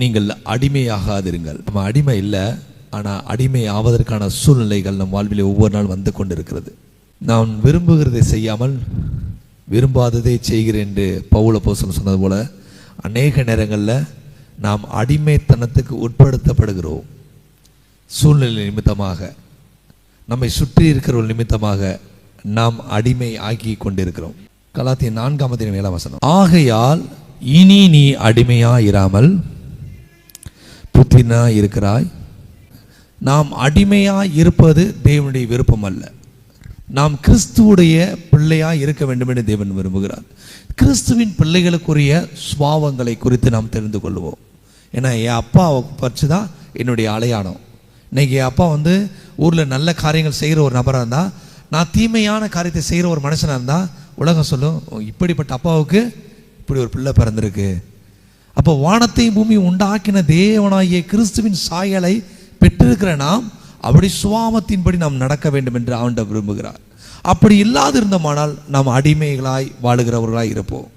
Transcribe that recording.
நீங்கள் அடிமையாகாதிருங்கள். நம்ம அடிமை இல்லை ஆனால் அடிமை ஆவதற்கான சூழ்நிலைகள் நம் வாழ்வில் ஒவ்வொரு நாள் வந்து கொண்டிருக்கிறது. நான் விரும்புகிறதை செய்யாமல் விரும்பாததை செய்கிறேன் என்று பவுல போசன் சொன்னது போல அநேக நேரங்களில் நாம் அடிமைத்தனத்துக்கு உட்படுத்தப்படுகிறோம். சூழ்நிலை நிமித்தமாக நம்மை சுற்றி இருக்கிறவர்கள் நிமித்தமாக நாம் அடிமை ஆக்கி கொண்டிருக்கிறோம். கலாத்திய நான்காம் அதிகாரம் ஏழாம் வசனம். ஆகையால் இனி நீ அடிமையாக இராமல் புத்தினா இருக்கிறாய்? நாம் அடிமையாக இருப்பது தேவனுடைய விருப்பம் அல்ல நாம் கிறிஸ்துவுடைய பிள்ளையாக இருக்க வேண்டும் என்று தேவன் விரும்புகிறார். கிறிஸ்துவின் பிள்ளைகளுக்குரிய சுவாவங்களை குறித்து நாம் தெரிந்து கொள்வோம். ஏன்னா என் அப்பாவை பற்றி தான் என்னுடைய அலையாடம் இன்னைக்கு என் அப்பா வந்து ஊரில் நல்ல காரியங்கள் செய்கிற ஒரு நபராக இருந்தால் நான் தீமையான காரியத்தை செய்கிற ஒரு மனுஷனாக இருந்தால் உலகம் சொல்லும் இப்படிப்பட்ட அப்பாவுக்கு இப்படி ஒரு பிள்ளை பிறந்திருக்கு. அப்போ வானத்தையும் பூமி உண்டாக்கின தேவனாகிய கிறிஸ்துவின் சாயலை பெற்றிருக்கிற நாம் அப்படி சுவாமத்தின்படி நாம் நடக்க வேண்டும் என்று ஆண்ட விரும்புகிறார். அப்படி இல்லாதிருந்தோமானால் நாம் அடிமைகளாய் வாழுகிறவர்களாய் இருப்போம்.